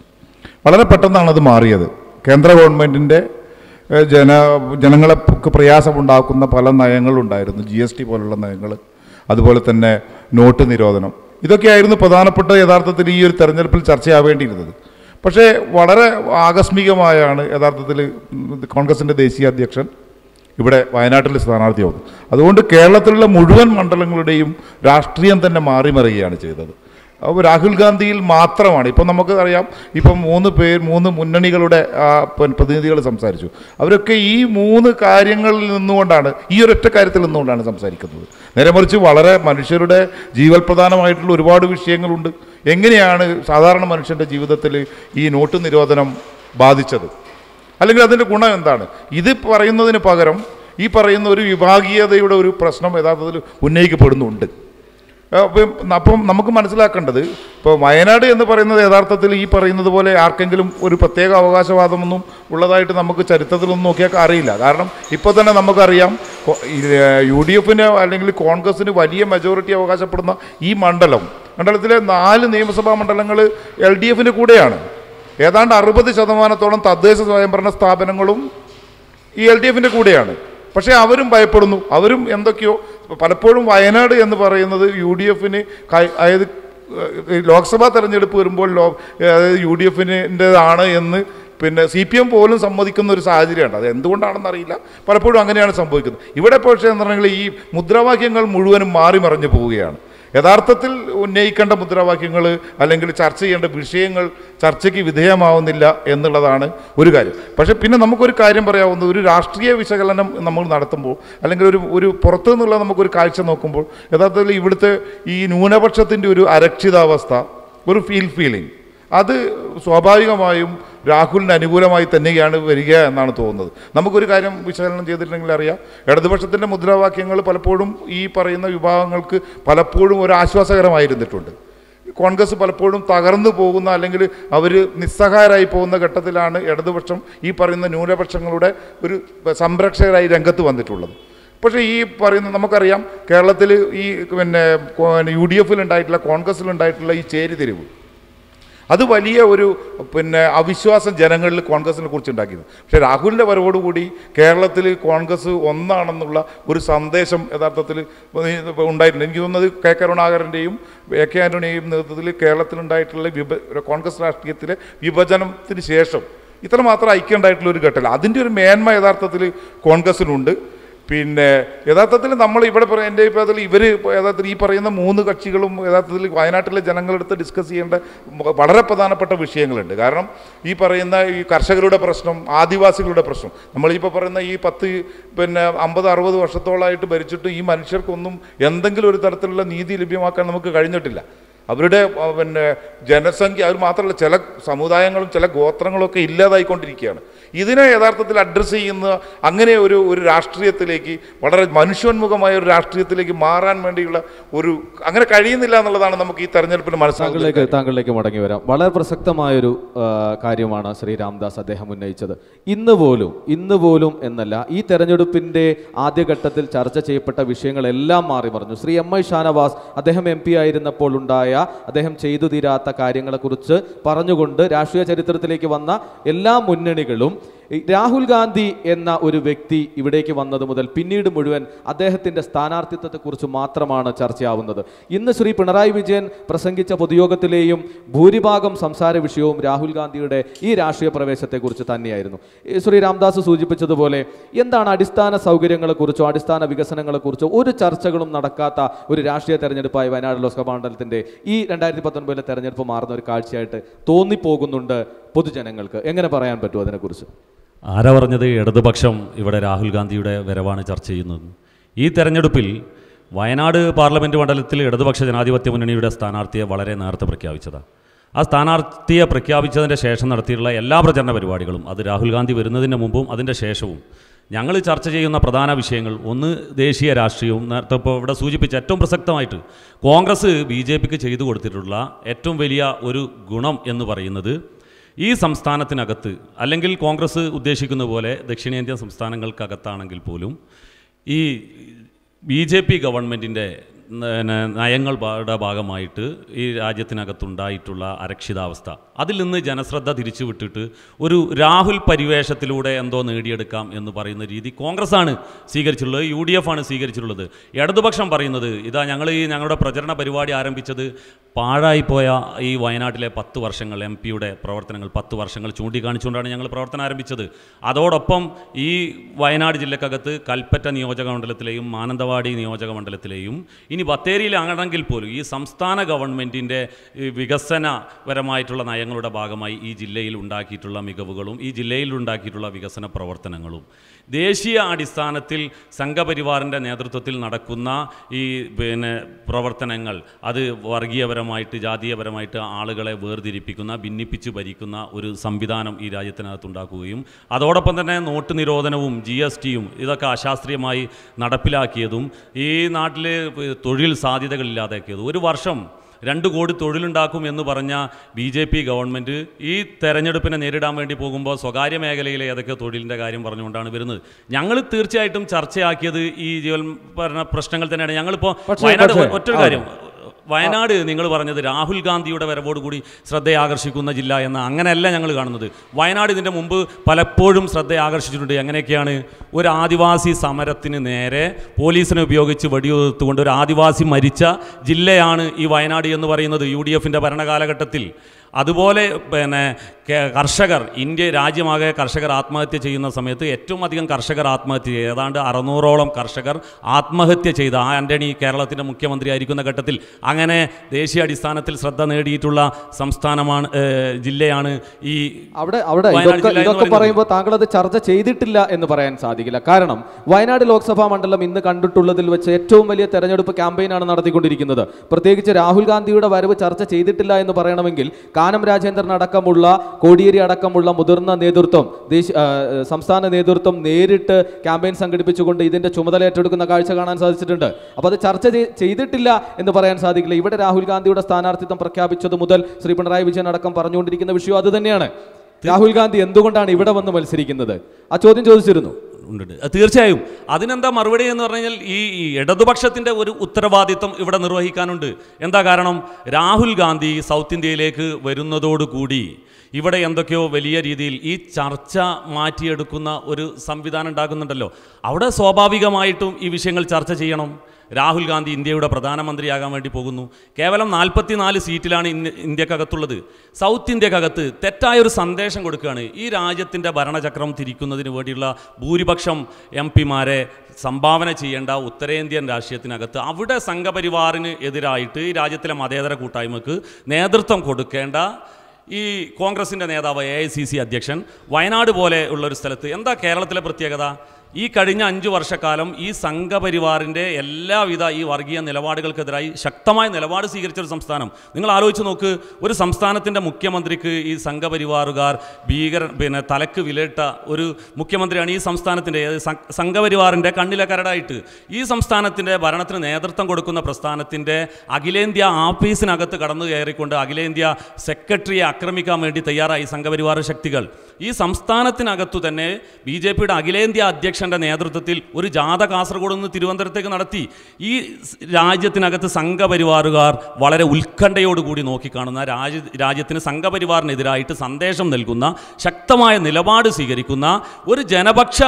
വളരെ പെട്ടെന്നാണ് അത് മാറിയത്. കേന്ദ്ര ഗവൺമെന്റിന്റെ ജന ജനങ്ങൾക്ക് പ്രയാസമുണ്ടാക്കുന്ന പല നയങ്ങളുണ്ടായിരുന്നു. ജി എസ് ടി പോലുള്ള നയങ്ങൾ അതുപോലെ തന്നെ നോട്ട് നിരോധനം. ഇതൊക്കെയായിരുന്നു പ്രധാനപ്പെട്ട യഥാർത്ഥത്തിൽ ഈ ഒരു തെരഞ്ഞെടുപ്പിൽ ചർച്ചയാവേണ്ടിയിരുന്നത്. പക്ഷേ വളരെ ആകസ്മികമായാണ് യഥാർത്ഥത്തിൽ കോൺഗ്രസിന്റെ ദേശീയ അധ്യക്ഷൻ ഇവിടെ വയനാട്ടിൽ സ്ഥാനാർത്ഥിയാവുന്നത്. അതുകൊണ്ട് കേരളത്തിലുള്ള മുഴുവൻ മണ്ഡലങ്ങളുടെയും രാഷ്ട്രീയം തന്നെ മാറിമറിയുകയാണ് ചെയ്തത്. രാഹുൽ ഗാന്ധിയിൽ മാത്രമാണ്. ഇപ്പം നമുക്ക് അറിയാം ഇപ്പം മൂന്ന് പേർ മൂന്ന് മുന്നണികളുടെ പ്രതിനിധികൾ സംസാരിച്ചു. അവരൊക്കെ ഈ മൂന്ന് കാര്യങ്ങളിൽ നിന്നുകൊണ്ടാണ് ഈ ഒരൊറ്റ കാര്യത്തിൽ നിന്നുകൊണ്ടാണ് സംസാരിക്കുന്നത്. നേരെ മറിച്ച് വളരെ മനുഷ്യരുടെ ജീവൽ പ്രധാനമായിട്ടുള്ള ഒരുപാട് വിഷയങ്ങളുണ്ട്. എങ്ങനെയാണ് സാധാരണ മനുഷ്യന്റെ ജീവിതത്തിൽ ഈ നോട്ട് നിരോധനം ബാധിച്ചത്? അല്ലെങ്കിൽ അതിന്റെ ഗുണം എന്താണ്? ഇത് പറയുന്നതിന് പകരം ഈ പറയുന്ന ഒരു വിഭാഗീയതയുടെ ഒരു പ്രശ്നം യഥാർത്ഥത്തിൽ ഉന്നയിക്കപ്പെടുന്നുണ്ട്. അപ്പം നമുക്ക് മനസ്സിലാക്കേണ്ടത് ഇപ്പോൾ വയനാട് എന്ന് പറയുന്നത് യഥാർത്ഥത്തിൽ ഈ പറയുന്നത് പോലെ ആർക്കെങ്കിലും ഒരു പ്രത്യേക അവകാശവാദമൊന്നും ഉള്ളതായിട്ട് നമുക്ക് ചരിത്രത്തിലൊന്നും നോക്കിയാൽ അറിയില്ല. കാരണം ഇപ്പോൾ തന്നെ നമുക്കറിയാം യു ഡി എഫിന് അല്ലെങ്കിൽ കോൺഗ്രസിന് വലിയ മെജോറിറ്റി അവകാശപ്പെടുന്ന ഈ മണ്ഡലം മണ്ഡലത്തിലെ നാല് നിയമസഭാ മണ്ഡലങ്ങൾ എൽ ഡി എഫിന് കൂടെയാണ്. ഏതാണ്ട് അറുപത് ശതമാനത്തോളം തദ്ദേശ സ്വയംഭരണ സ്ഥാപനങ്ങളും ഈ എൽ ഡി എഫിന്റെ കൂടെയാണ്. പക്ഷേ അവരും ഭയപ്പെടുന്നു. അവരും എന്തൊക്കെയോ പലപ്പോഴും വയനാട് എന്ന് പറയുന്നത് യു ഡി എഫിന് അതായത് ലോക്സഭാ തെരഞ്ഞെടുപ്പ് വരുമ്പോൾ ലോ അതായത് യു ഡി എഫിന്റെതാണ് എന്ന് പിന്നെ സി പി എം പോലും സമ്മതിക്കുന്ന ഒരു സാഹചര്യമുണ്ട്. അത് എന്തുകൊണ്ടാണെന്ന് അറിയില്ല. പലപ്പോഴും അങ്ങനെയാണ് സംഭവിക്കുന്നത്. ഇവിടെ പക്ഷേ എന്ന് പറഞ്ഞാൽ ഈ മുദ്രാവാക്യങ്ങൾ മുഴുവനും മാറി മറിഞ്ഞു പോവുകയാണ്. യഥാർത്ഥത്തിൽ ഉന്നയിക്കേണ്ട മുദ്രാവാക്യങ്ങൾ അല്ലെങ്കിൽ ചർച്ച ചെയ്യേണ്ട വിഷയങ്ങൾ ചർച്ചയ്ക്ക് വിധേയമാവുന്നില്ല എന്നുള്ളതാണ് ഒരു കാര്യം. പക്ഷേ പിന്നെ നമുക്കൊരു കാര്യം പറയാവുന്നത് ഒരു രാഷ്ട്രീയ വിശകലനം നമ്മൾ നടത്തുമ്പോൾ അല്ലെങ്കിൽ ഒരു ഒരു പുറത്തു നിന്നുള്ള നമുക്കൊരു കാഴ്ച നോക്കുമ്പോൾ യഥാർത്ഥത്തിൽ ഇവിടുത്തെ ഈ ന്യൂനപക്ഷത്തിന്റെ ഒരു അരക്ഷിതാവസ്ഥ ഒരു ഫീൽ ഫീലിംഗ് അത് സ്വാഭാവികമായും രാഹുലിന് അനുകൂലമായി തന്നെയാണ് വരിക എന്നാണ് തോന്നുന്നത്. നമുക്കൊരു കാര്യം വിശകലനം ചെയ്തിട്ടുണ്ടെങ്കിൽ അറിയാം. ഇടതുപക്ഷത്തിന്റെ മുദ്രാവാക്യങ്ങൾ പലപ്പോഴും ഈ പറയുന്ന വിഭാഗങ്ങൾക്ക് പലപ്പോഴും ഒരു ആശ്വാസകരമായിരുന്നിട്ടുണ്ട്. കോൺഗ്രസ് പലപ്പോഴും തകർന്നു പോകുന്ന അല്ലെങ്കിൽ അവർ നിസ്സഹായരായി പോകുന്ന ഘട്ടത്തിലാണ് ഇടതുപക്ഷം ഈ പറയുന്ന ന്യൂനപക്ഷങ്ങളുടെ ഒരു സംരക്ഷകരായി രംഗത്ത് വന്നിട്ടുള്ളത്. പക്ഷേ ഈ പറയുന്ന നമുക്കറിയാം കേരളത്തിൽ ഈ പിന്നെ യു ഡി എഫിലുണ്ടായിട്ടുള്ള കോൺഗ്രസ്സിലുണ്ടായിട്ടുള്ള ഈ ചേരിതിരിവ് അത് വലിയ ഒരു പിന്നെ അവിശ്വാസം ജനങ്ങളിൽ കോൺഗ്രസിനെ കുറിച്ച് ഉണ്ടാക്കിയത് പക്ഷേ രാഹുലിന്റെ വരവോടുകൂടി കേരളത്തിൽ കോൺഗ്രസ് ഒന്നാണെന്നുള്ള ഒരു സന്ദേശം യഥാർത്ഥത്തിൽ ഉണ്ടായിട്ടുണ്ട്. എനിക്ക് തോന്നുന്നത് കെ കരുണാകരന്റെയും എ കെ ആന്റണിയുടെയും നേതൃത്വത്തിൽ കേരളത്തിലുണ്ടായിട്ടുള്ള വിഭ കോൺഗ്രസ് രാഷ്ട്രീയത്തിലെ വിഭജനത്തിന് ശേഷം ഇത്രമാത്രം ഐക്യം ഉണ്ടായിട്ടുള്ള ഒരു ഘട്ടമല്ല. അതിന്റെ ഒരു മേന്മ യഥാർത്ഥത്തിൽ കോൺഗ്രസ്സിനുണ്ട് പിന്നെ യഥാർത്ഥത്തിൽ നമ്മൾ ഇവിടെ പറ- എന്റെ അഭിപ്രായത്തിൽ ഇവർ യഥാർത്ഥത്തിൽ ഈ പറയുന്ന മൂന്ന് കക്ഷികളും യഥാർത്ഥത്തിൽ വയനാട്ടിലെ ജനങ്ങളെടുത്ത് ഡിസ്കസ് ചെയ്യേണ്ട വളരെ പ്രധാനപ്പെട്ട വിഷയങ്ങളുണ്ട്. കാരണം ഈ പറയുന്ന ഈ കർഷകരുടെ പ്രശ്നം ആദിവാസികളുടെ പ്രശ്നം. നമ്മളിപ്പോൾ പറയുന്ന ഈ പത്ത് പിന്നെ അമ്പത് അറുപത് വർഷത്തോളമായിട്ട് ഭരിച്ചിട്ട് ഈ മനുഷ്യർക്കൊന്നും എന്തെങ്കിലും ഒരു തരത്തിലുള്ള നീതി ലഭ്യമാക്കാൻ നമുക്ക് കഴിഞ്ഞിട്ടില്ല. അവരുടെ പിന്നെ ജനസംഖ്യ അവർ മാത്രമല്ല ചില സമുദായങ്ങളും ചില ഗോത്രങ്ങളും ഒക്കെ ഇല്ലാതായിക്കൊണ്ടിരിക്കുകയാണ്. ഇതിനെ യഥാർത്ഥത്തിൽ അഡ്രസ്സ് ചെയ്യുന്ന അങ്ങനെ ഒരു ഒരു രാഷ്ട്രീയത്തിലേക്ക് വളരെ മനുഷ്യോന്മുഖമായ ഒരു രാഷ്ട്രീയത്തിലേക്ക് മാറാൻ വേണ്ടിയുള്ള ഒരു അങ്ങനെ കഴിയുന്നില്ല എന്നുള്ളതാണ് നമുക്ക് ഈ തെരഞ്ഞെടുപ്പിൽ മനസ്സിലാക്കിലേക്ക് താങ്കളിലേക്ക് മടങ്ങി വരാം. വളരെ പ്രസക്തമായൊരു കാര്യമാണ് ശ്രീ രാംദാസ് അദ്ദേഹം ഉന്നയിച്ചത്. ഇന്ന് പോലും ഇന്ന് പോലും എന്നല്ല ഈ തെരഞ്ഞെടുപ്പിന്റെ ആദ്യഘട്ടത്തിൽ ചർച്ച ചെയ്യപ്പെട്ട വിഷയങ്ങളെല്ലാം മാറി പറഞ്ഞു ശ്രീ എം ഐ ഷാനവാസ് അദ്ദേഹം എം പി ആയിരുന്നപ്പോൾ ഉണ്ടായ അദ്ദേഹം ചെയ്തു തീരാത്ത കാര്യങ്ങളെക്കുറിച്ച് പറഞ്ഞുകൊണ്ട് രാഷ്ട്രീയ ചരിത്രത്തിലേക്ക് വന്ന എല്ലാ മുന്നണികളും രാഹുൽ ഗാന്ധി എന്ന ഒരു വ്യക്തി ഇവിടേക്ക് വന്നത് മുതൽ പിന്നീട് മുഴുവൻ അദ്ദേഹത്തിന്റെ സ്ഥാനാർത്ഥിത്വത്തെക്കുറിച്ച് മാത്രമാണ് ചർച്ചയാവുന്നത്. ഇന്ന് ശ്രീ പിണറായി വിജയൻ പ്രസംഗിച്ച പൊതുയോഗത്തിലെയും ഭൂരിഭാഗം സംസാര വിഷയവും രാഹുൽ ഗാന്ധിയുടെ ഈ രാഷ്ട്രീയ പ്രവേശത്തെക്കുറിച്ച് തന്നെയായിരുന്നു. ശ്രീ രാംദാസ് സൂചിപ്പിച്ചതുപോലെ എന്താണ് അടിസ്ഥാന സൗകര്യങ്ങളെക്കുറിച്ചോ അടിസ്ഥാന വികസനങ്ങളെക്കുറിച്ചോ ഒരു ചർച്ചകളും നടക്കാത്ത ഒരു രാഷ്ട്രീയ തെരഞ്ഞെടുപ്പായി വയനാട് ലോക്സഭാ മണ്ഡലത്തിന്റെ ഈ രണ്ടായിരത്തി പത്തൊൻപതിലെ തെരഞ്ഞെടുപ്പ് മാറുന്ന ഒരു കാഴ്ചയായിട്ട് തോന്നിപ്പോകുന്നുണ്ട് പൊതുജനങ്ങൾക്ക്. എങ്ങനെ പറയാൻ പറ്റുമോ അതിനെക്കുറിച്ച്? ആരാ പറഞ്ഞത്? ഇടതുപക്ഷം ഇവിടെ രാഹുൽ ഗാന്ധിയുടെ വരവാണ് ചർച്ച ചെയ്യുന്നത്. ഈ തെരഞ്ഞെടുപ്പിൽ വയനാട് പാർലമെന്റ് മണ്ഡലത്തിൽ ഇടതുപക്ഷ ജനാധിപത്യ മുന്നണിയുടെ സ്ഥാനാർത്ഥിയെ വളരെ നേരത്തെ പ്രഖ്യാപിച്ചതാണ് ആ സ്ഥാനാർത്ഥിയെ പ്രഖ്യാപിച്ചതിന്റെ ശേഷം നടത്തിയിട്ടുള്ള എല്ലാ പ്രചരണ പരിപാടികളും അത് രാഹുൽ ഗാന്ധി വരുന്നതിന് മുമ്പും അതിന്റെ ശേഷവും ഞങ്ങൾ ചർച്ച ചെയ്യുന്ന പ്രധാന വിഷയങ്ങൾ ഒന്ന് ദേശീയ രാഷ്ട്രീയവും നേരത്തെ ഇപ്പോൾ ഇവിടെ സൂചിപ്പിച്ച ഏറ്റവും പ്രസക്തമായിട്ട് കോൺഗ്രസ് ബി ജെ പിക്ക് ചെയ്തു കൊടുത്തിട്ടുള്ള ഏറ്റവും വലിയ ഒരു ഗുണം എന്ന് പറയുന്നത് ഈ സംസ്ഥാനത്തിനകത്ത് അല്ലെങ്കിൽ കോൺഗ്രസ് ഉദ്ദേശിക്കുന്ന പോലെ ദക്ഷിണേന്ത്യൻ സംസ്ഥാനങ്ങൾക്കകത്താണെങ്കിൽ പോലും ഈ ബി ജെ പി ഗവൺമെന്റിന്റെ നയങ്ങളുടെ ഭാഗമായിട്ട് ഈ രാജ്യത്തിനകത്തുണ്ടായിട്ടുള്ള അരക്ഷിതാവസ്ഥ. അതിൽ നിന്ന് ജനശ്രദ്ധ തിരിച്ചുവിട്ടിട്ട് ഒരു രാഹുൽ പരിവേഷത്തിലൂടെ എന്തോ നേടിയെടുക്കാം എന്ന് പറയുന്ന രീതി കോൺഗ്രസ്സാണ് സ്വീകരിച്ചിട്ടുള്ളത് യു ഡി എഫ് ആണ് സ്വീകരിച്ചിട്ടുള്ളത്. ഇടതുപക്ഷം പറയുന്നത് ഇതാ ഞങ്ങൾ ഈ ഞങ്ങളുടെ പ്രചരണ പരിപാടി ആരംഭിച്ചത് പാഴായിപ്പോയ ഈ വയനാട്ടിലെ പത്ത് വർഷങ്ങൾ എം പിയുടെ പ്രവർത്തനങ്ങൾ പത്ത് വർഷങ്ങൾ ചൂണ്ടിക്കാണിച്ചുകൊണ്ടാണ് ഞങ്ങൾ പ്രവർത്തനം ആരംഭിച്ചത്. അതോടൊപ്പം ഈ വയനാട് ജില്ലക്കകത്ത് കൽപ്പറ്റ നിയോജക മണ്ഡലത്തിലെയും മാനന്തവാടി നിയോജക മണ്ഡലത്തിലെയും ഇനി ബത്തേരിയിലാണെങ്കിൽ പോലും ഈ സംസ്ഥാന ഗവൺമെന്റിന്റെ വികസനപരമായിട്ടുള്ള നയങ്ങളുടെ ഭാഗമായി ഈ ജില്ലയിൽ ഉണ്ടാക്കിയിട്ടുള്ള മികവുകളും ഈ ജില്ലയിൽ ഉണ്ടാക്കിയിട്ടുള്ള വികസന പ്രവർത്തനങ്ങളും. ദേശീയ അടിസ്ഥാനത്തിൽ സംഘപരിവാറിന്റെ നേതൃത്വത്തിൽ നടക്കുന്ന ഈ പിന്നെ പ്രവർത്തനങ്ങൾ അത് വർഗീയപരമായിട്ട് ജാതീയപരമായിട്ട് ആളുകളെ വേർതിരിപ്പിക്കുന്ന ഭിന്നിപ്പിച്ച് ഭരിക്കുന്ന ഒരു സംവിധാനം ഈ രാജ്യത്തിനകത്തുണ്ടാക്കുകയും അതോടൊപ്പം തന്നെ നോട്ട് നിരോധനവും ജി ഇതൊക്കെ അശാസ്ത്രീയമായി നടപ്പിലാക്കിയതും ഈ നാട്ടിൽ തൊഴിൽ സാധ്യതകളില്ലാതാക്കിയത്. ഒരു വർഷം രണ്ട് കോടി തൊഴിലുണ്ടാക്കും എന്ന് പറഞ്ഞ ബി ജെ പി ഗവൺമെന്റ് ഈ തെരഞ്ഞെടുപ്പിനെ നേരിടാൻ വേണ്ടി പോകുമ്പോൾ സ്വകാര്യ മേഖലയിലെ ഏതൊക്കെ തൊഴിലിന്റെ കാര്യം പറഞ്ഞുകൊണ്ടാണ് വരുന്നത്. ഞങ്ങൾ തീർച്ചയായിട്ടും ചർച്ചയാക്കിയത് ഈ ജീവൻ പറഞ്ഞ പ്രശ്നങ്ങൾ തന്നെയാണ്. ഞങ്ങളിപ്പോൾ വയനാട് ഒറ്റൊരു കാര്യം. വയനാട് നിങ്ങൾ പറഞ്ഞത് രാഹുൽ ഗാന്ധിയുടെ വരവോടുകൂടി ശ്രദ്ധ ആകർഷിക്കുന്ന ജില്ല എന്ന അങ്ങനെയല്ല ഞങ്ങൾ കാണുന്നത്. വയനാട് ഇതിന്റെ മുമ്പ് പലപ്പോഴും ശ്രദ്ധ ആകർഷിച്ചിട്ടുണ്ട് എങ്ങനെയൊക്കെയാണ്? ഒരു ആദിവാസി സമരത്തിന് നേരെ പോലീസിനെ ഉപയോഗിച്ച് വെടിയുതിർത്തുകൊണ്ട് ഒരു ആദിവാസി മരിച്ച ജില്ലയാണ് ഈ വയനാട് എന്ന് പറയുന്നത് യു ഡി എഫിന്റെ ഭരണകാലഘട്ടത്തിൽ. അതുപോലെ പിന്നെ കർഷകർ ഇന്ത്യ രാജ്യമാകെ കർഷകർ ആത്മഹത്യ ചെയ്യുന്ന സമയത്ത് ഏറ്റവും അധികം കർഷകർ ആത്മഹത്യ ചെയ്തു ഏതാണ്ട് അറുന്നൂറോളം കർഷകർ ആത്മഹത്യ ചെയ്ത ആന്റണി കേരളത്തിന്റെ മുഖ്യമന്ത്രി ആയിരിക്കുന്ന ഘട്ടത്തിൽ. അങ്ങനെ ദേശീയ അടിസ്ഥാനത്തിൽ ശ്രദ്ധ നേടിയിട്ടുള്ള സംസ്ഥാനമാണ് ജില്ലയാണ് ഈ അവിടെ അവിടെ ഇതൊക്കെ. പറയുമ്പോൾ താങ്കൾ അത് ചർച്ച ചെയ്തിട്ടില്ല എന്ന് പറയാൻ സാധിക്കില്ല. കാരണം വയനാട് ലോക്സഭാ മണ്ഡലം ഇന്ന് കണ്ടിട്ടുള്ളതിൽ വെച്ച് ഏറ്റവും വലിയ തെരഞ്ഞെടുപ്പ് ക്യാമ്പയിനാണ് നടത്തിക്കൊണ്ടിരിക്കുന്നത്. പ്രത്യേകിച്ച് രാഹുൽ ഗാന്ധിയുടെ വരവ് ചർച്ച ചെയ്തിട്ടില്ല എന്ന് പറയണമെങ്കിൽ കാനം രാജേന്ദ്രൻ അടക്കമുള്ള കോടിയേരി അടക്കമുള്ള മുതിർന്ന നേതൃത്വം ദേശീയ സംസ്ഥാന നേതൃത്വം നേരിട്ട് ക്യാമ്പയിൻ സംഘടിപ്പിച്ചുകൊണ്ട് ഇതിന്റെ ചുമതല ഏറ്റെടുക്കുന്ന കാഴ്ച കാണാൻ സാധിച്ചിട്ടുണ്ട്. അപ്പോൾ അത് ചർച്ച ചെയ്തിട്ടില്ല എന്ന് പറയാൻ സാധിക്കില്ല. ഇവിടെ രാഹുൽ ഗാന്ധിയുടെ സ്ഥാനാർത്ഥിത്വം പ്രഖ്യാപിച്ചത് മുതൽ ശ്രീ പിണറായി വിജയൻ അടക്കം പറഞ്ഞുകൊണ്ടിരിക്കുന്ന വിഷയം അത് തന്നെയാണ്. രാഹുൽ ഗാന്ധി എന്തുകൊണ്ടാണ് ഇവിടെ വന്ന് മത്സരിക്കുന്നത്? ആ ചോദ്യം ചോദിച്ചിരുന്നു. ഉണ്ട് തീർച്ചയായും. അതിനെന്താ മറുപടി എന്ന് പറഞ്ഞാൽ ഈ ഇടതുപക്ഷത്തിന്റെ ഇടതുപക്ഷത്തിന്റെ ഒരു ഉത്തരവാദിത്വം ഇവിടെ നിർവഹിക്കാനുണ്ട്. എന്താ കാരണം? രാഹുൽ ഗാന്ധി സൗത്ത് ഇന്ത്യയിലേക്ക് വരുന്നതോടുകൂടി ഇവിടെ എന്തൊക്കെയോ വലിയ രീതിയിൽ ഈ ചർച്ച മാറ്റിയെടുക്കുന്ന ഒരു സംവിധാനം ഉണ്ടാകുന്നുണ്ടല്ലോ അവിടെ സ്വാഭാവികമായിട്ടും ഈ വിഷയങ്ങൾ ചർച്ച ചെയ്യണം. രാഹുൽ ഗാന്ധി ഇന്ത്യയുടെ പ്രധാനമന്ത്രിയാകാൻ വേണ്ടി പോകുന്നു. കേവലം നാൽപ്പത്തിനാല് സീറ്റിലാണ് ഇന്ത്യ ഇന്ത്യക്കകത്തുള്ളത്. സൗത്ത് ഇന്ത്യക്കകത്ത് തെറ്റായൊരു സന്ദേശം കൊടുക്കുകയാണ്. ഈ രാജ്യത്തിന്റെ ഭരണചക്രം തിരിക്കുന്നതിന് വേണ്ടിയുള്ള ഭൂരിപക്ഷം എം പിമാരെ സംഭാവന ചെയ്യേണ്ട ഉത്തരേന്ത്യൻ രാഷ്ട്രീയത്തിനകത്ത് അവിടെ സംഘപരിവാറിന് എതിരായിട്ട് ഈ രാജ്യത്തിലെ മതേതര കൂട്ടായ്മക്ക് നേതൃത്വം കൊടുക്കേണ്ട ഈ കോൺഗ്രസിന്റെ നേതാവ് എ ഐ സി സി അധ്യക്ഷൻ വയനാട് പോലെ ഉള്ളൊരു സ്ഥലത്ത് എന്താ കേരളത്തിലെ പ്രത്യേകത? ഈ കഴിഞ്ഞ അഞ്ച് വർഷക്കാലം ഈ സംഘപരിവാറിന്റെ എല്ലാവിധ ഈ വർഗീയ നിലപാടുകൾക്കെതിരായി ശക്തമായ നിലപാട് സ്വീകരിച്ച ഒരു സംസ്ഥാനം. നിങ്ങൾ ആലോചിച്ച് നോക്ക് ഒരു സംസ്ഥാനത്തിന്റെ മുഖ്യമന്ത്രിക്ക് ഈ സംഘപരിവാറുകാർ ഭീകര പിന്നെ തലക്ക് വിലയിട്ട ഒരു മുഖ്യമന്ത്രിയാണ് ഈ സംസ്ഥാനത്തിന്റെ സംഘപരിവാറിന്റെ കണ്ണിലെ കരടായിട്ട് ഈ സംസ്ഥാനത്തിന്റെ ഭരണത്തിന് നേതൃത്വം കൊടുക്കുന്ന പ്രസ്ഥാനത്തിന്റെ അഖിലേന്ത്യാ ആഫീസിനകത്ത് കടന്നു കയറിക്കൊണ്ട് അഖിലേന്ത്യാ സെക്രട്ടറിയെ ആക്രമിക്കാൻ വേണ്ടി തയ്യാറായി സംഘപരിവാർ ശക്തികൾ. ഈ സംസ്ഥാനത്തിനകത്തു തന്നെ ബി ജെ പിയുടെ അഖിലേന്ത്യാ അധ്യക്ഷന്റെ നേതൃത്വത്തിൽ ഒരു ജാഥ കാസർഗോഡ് നിന്ന് തിരുവനന്തപുരത്തേക്ക് നടത്തി. ഈ രാജ്യത്തിനകത്ത് സംഘപരിവാറുകാർ വളരെ ഉത്കണ്ഠയോടുകൂടി നോക്കിക്കാണുന്ന രാജ്യ രാജ്യത്തിന് സംഘപരിവാറിനെതിരായിട്ട് സന്ദേശം നൽകുന്ന ശക്തമായ നിലപാട് സ്വീകരിക്കുന്ന ഒരു ജനപക്ഷ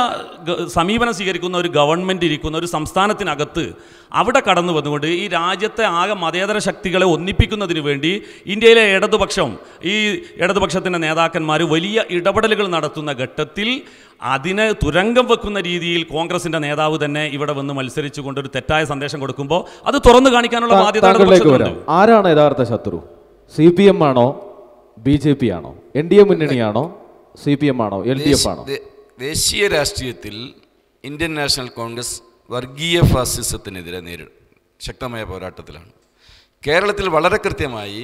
സമീപനം സ്വീകരിക്കുന്ന ഒരു ഗവൺമെന്റ് ഇരിക്കുന്ന ഒരു സംസ്ഥാനത്തിനകത്ത് അവിടെ കടന്നു വന്നുകൊണ്ട് ഈ രാജ്യത്തെ ആകെ മതേതര ശക്തികളെ ഒന്നിപ്പിക്കുന്നതിന് വേണ്ടി ഇന്ത്യയിലെ ഇടതുപക്ഷം ഈ ഇടതുപക്ഷത്തിന്റെ നേതാക്കന്മാർ വലിയ ഇടപെടലുകൾ നടത്തുന്ന ഘട്ടത്തിൽ അതിനെ തുരങ്കം വെക്കുന്ന രീതിയിൽ കോൺഗ്രസിന്റെ നേതാവ് തന്നെ ഇവിടെ വന്ന് മത്സരിച്ചുകൊണ്ട് ഒരു തെറ്റായ സന്ദേശം കൊടുക്കുമ്പോൾ അത് തുറന്നു കാണിക്കാനുള്ള ബാധ്യത ആരാണ് യഥാർത്ഥ ശത്രു? സി പി എം ആണോ? ബി ജെ പി ആണോ? എൻ ഡി എ മുന്നണിയാണോ സി പി എം ആണോ? എൽ ഡി എഫ് ആണോ? ദേശീയ രാഷ്ട്രീയത്തിൽ ഇന്ത്യൻ നാഷണൽ കോൺഗ്രസ് വർഗീയ ഫാസിസത്തിനെതിരെ നേരിടും. ശക്തമായ പോരാട്ടത്തിലാണ്. കേരളത്തിൽ വളരെ കൃത്യമായി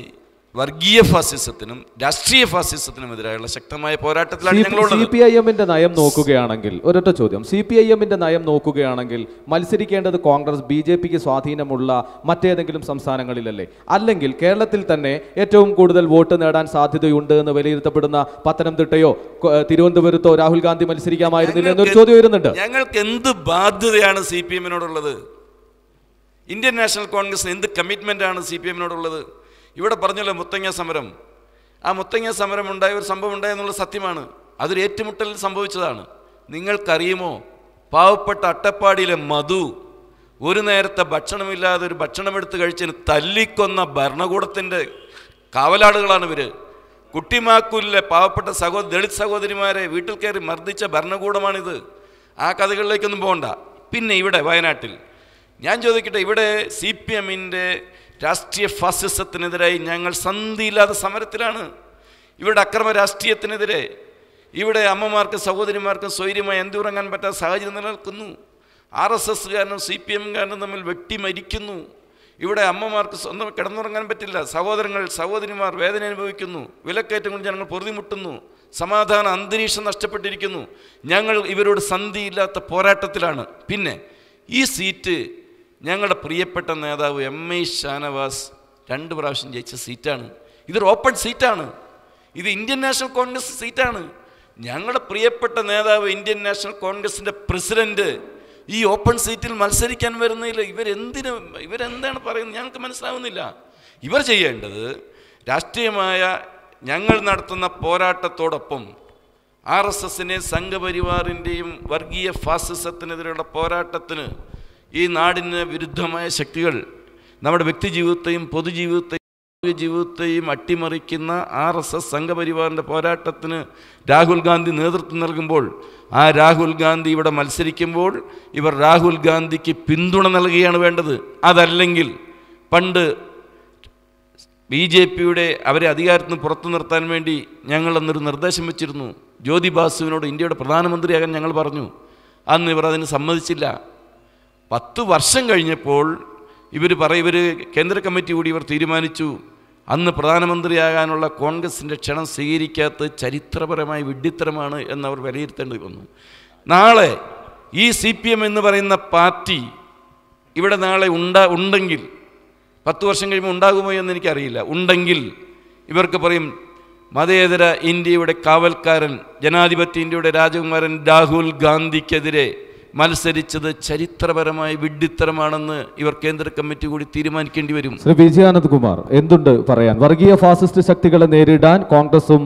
വർഗീയ ഫാസിസത്തിനും രാഷ്ട്രീയ ഫാസിസത്തിനും എതിരായുള്ള ശക്തമായ പോരാട്ടത്തിലാണ് സി പി ഐ എമ്മിന്റെ നയം നോക്കുകയാണെങ്കിൽ ഒരൊറ്റ ചോദ്യം. സി പി ഐ എമ്മിന്റെ നയം നോക്കുകയാണെങ്കിൽ മത്സരിക്കേണ്ടത് കോൺഗ്രസ് ബി ജെ പിക്ക് സ്വാധീനമുള്ള മറ്റേതെങ്കിലും സംസ്ഥാനങ്ങളിലല്ലേ? അല്ലെങ്കിൽ കേരളത്തിൽ തന്നെ ഏറ്റവും കൂടുതൽ വോട്ട് നേടാൻ സാധ്യതയുണ്ട് എന്ന് വിലയിരുത്തപ്പെടുന്ന പത്തനംതിട്ടയോ തിരുവനന്തപുരത്തോ രാഹുൽ ഗാന്ധി മത്സരിക്കാമായിരുന്നില്ല എന്നൊരു ചോദ്യം വരുന്നുണ്ട് ഞങ്ങൾക്ക് എന്ത് ബാധ്യതയാണ് സി പി എമ്മിനോടുള്ളത്? ഇന്ത്യൻ നാഷണൽ കോൺഗ്രസ് എന്ത് കമ്മിറ്റ്മെന്റ് ആണ് സി പി എമ്മിനോടുള്ളത്? ഇവിടെ പറഞ്ഞല്ലോ മുത്തങ്ങ സമരം. ആ മുത്തങ്ങ സമരം ഉണ്ടായ ഒരു സംഭവം ഉണ്ടായെന്നുള്ളത് സത്യമാണ്. അതൊരു ഏറ്റുമുട്ടലിൽ സംഭവിച്ചതാണ്. നിങ്ങൾക്കറിയുമോ? പാവപ്പെട്ട അട്ടപ്പാടിയിലെ മധു ഒരു നേരത്തെ ഭക്ഷണമില്ലാതെ ഒരു ഭക്ഷണമെടുത്ത് കഴിച്ചതിന് തല്ലിക്കൊന്ന ഭരണകൂടത്തിന്റെ കാവലാടുകളാണ് ഇവർ കുട്ടിമാക്കൂലിലെ പാവപ്പെട്ട സഹോ ദളിത് സഹോദരിമാരെ വീട്ടിൽ കയറി മർദ്ദിച്ച ഭരണകൂടമാണിത്. ആ കഥകളിലേക്കൊന്നും പോകണ്ട. പിന്നെ ഇവിടെ വയനാട്ടിൽ. ഞാൻ ചോദിക്കട്ടെ ഇവിടെ സി പി എമ്മിന്റെ രാഷ്ട്രീയ ഫാസിസത്തിനെതിരായി ഞങ്ങൾ സന്ധിയില്ലാത്ത സമരത്തിലാണ്. ഇവിടെ അക്രമ രാഷ്ട്രീയത്തിനെതിരെ ഇവിടെ അമ്മമാർക്കും സഹോദരിമാർക്കും സ്വൈര്യമായി എന്തുറങ്ങാൻ പറ്റാത്ത സാഹചര്യം നിലനിൽക്കുന്നു. ആർ എസ് എസ്കാരനും സി പി എമ്മുകാരനും തമ്മിൽ വെട്ടി മരിക്കുന്നു. ഇവിടെ അമ്മമാർക്ക് സ്വന്തം കിടന്നുറങ്ങാൻ പറ്റില്ല. സഹോദരങ്ങൾ സഹോദരിമാർ വേദന അനുഭവിക്കുന്നു. വിലക്കയറ്റം കൊണ്ട് ഞങ്ങൾ പൊറുതിമുട്ടുന്നു. സമാധാന അന്തരീക്ഷം നഷ്ടപ്പെട്ടിരിക്കുന്നു. ഞങ്ങൾ ഇവരോട് സന്ധിയില്ലാത്ത പോരാട്ടത്തിലാണ്. പിന്നെ ഈ സീറ്റ് ഞങ്ങളുടെ പ്രിയപ്പെട്ട നേതാവ് എം ഐ ഷാനവാസ് രണ്ട് പ്രാവശ്യം ജയിച്ച സീറ്റാണ്. ഇതൊരു ഓപ്പൺ സീറ്റാണ്. ഇത് ഇന്ത്യൻ നാഷണൽ കോൺഗ്രസ് സീറ്റാണ്. ഞങ്ങളുടെ പ്രിയപ്പെട്ട നേതാവ് ഇന്ത്യൻ നാഷണൽ കോൺഗ്രസിന്റെ പ്രസിഡന്റ് ഈ ഓപ്പൺ സീറ്റിൽ മത്സരിക്കാൻ വരുന്നതിൽ ഇവരെന്തിനു ഇവരെന്താണ് പറയുന്നത്? ഞങ്ങൾക്ക് മനസ്സിലാവുന്നില്ല. ഇവർ ചെയ്യേണ്ടത് രാഷ്ട്രീയമായ ഞങ്ങൾ നടത്തുന്ന പോരാട്ടത്തോടൊപ്പം ആർ എസ് എസിനെ സംഘപരിവാറിന്റെയും വർഗീയ ഫാസിസത്തിനെതിരെയുള്ള പോരാട്ടത്തിന് ഈ നാടിന് വിരുദ്ധമായ ശക്തികൾ നമ്മുടെ വ്യക്തിജീവിതത്തെയും പൊതുജീവിതത്തെയും ജീവിതത്തെയും അട്ടിമറിക്കുന്ന ആർ എസ് എസ് സംഘപരിവാറിന്റെ പോരാട്ടത്തിന് രാഹുൽ ഗാന്ധി നേതൃത്വം നൽകുമ്പോൾ ആ രാഹുൽ ഗാന്ധി ഇവിടെ മത്സരിക്കുമ്പോൾ ഇവർ രാഹുൽ ഗാന്ധിക്ക് പിന്തുണ നൽകുകയാണ് വേണ്ടത്. അതല്ലെങ്കിൽ പണ്ട് ബി ജെ പിയുടെ അവരെ അധികാരത്തിൽ നിന്ന് പുറത്തു നിർത്താൻ വേണ്ടി ഞങ്ങൾ അന്നൊരു നിർദ്ദേശം വെച്ചിരുന്നു. ജ്യോതി ബാസുവിനോട് ഇന്ത്യയുടെ പ്രധാനമന്ത്രിയാകാൻ ഞങ്ങൾ പറഞ്ഞു. അന്ന് ഇവർ അതിന് സമ്മതിച്ചില്ല. പത്ത് വർഷം കഴിഞ്ഞപ്പോൾ ഇവർ പറയും ഇവർ കേന്ദ്ര കമ്മിറ്റി കൂടി ഇവർ തീരുമാനിച്ചു. അന്ന് പ്രധാനമന്ത്രിയാകാനുള്ള കോൺഗ്രസിന്റെ ക്ഷണം സ്വീകരിക്കാത്ത ചരിത്രപരമായ വിഡ്ഢിത്തരമാണ് എന്നവർ വിലയിരുത്തേണ്ടി വന്നു. നാളെ ഈ സി പി എം എന്ന് പറയുന്ന പാർട്ടി ഇവിടെ നാളെ ഉണ്ടാ ഉണ്ടെങ്കിൽ പത്ത് വർഷം കഴിയുമ്പോൾ ഉണ്ടാകുമോ എന്ന് എനിക്കറിയില്ല. ഉണ്ടെങ്കിൽ ഇവർക്ക് പറയും മതേതര ഇന്ത്യയുടെ കാവൽക്കാരൻ ജനാധിപത്യ ഇന്ത്യയുടെ രാജകുമാരൻ രാഹുൽ ഗാന്ധിക്കെതിരെ മത്സരിച്ചത് ചരിത്രപരമായ വിഡ്ഢിത്തരമാണെന്ന് ഇവർ കേന്ദ്ര കമ്മിറ്റി കൂടി തീരുമാനിക്കേണ്ടി വരും. ശ്രീ വിജയാനന്ദ് കുമാർ എന്തുണ്ട് പറയാൻ? വർഗീയ ഫാസിസ്റ്റ് ശക്തികളെ നേരിടാൻ കോൺഗ്രസും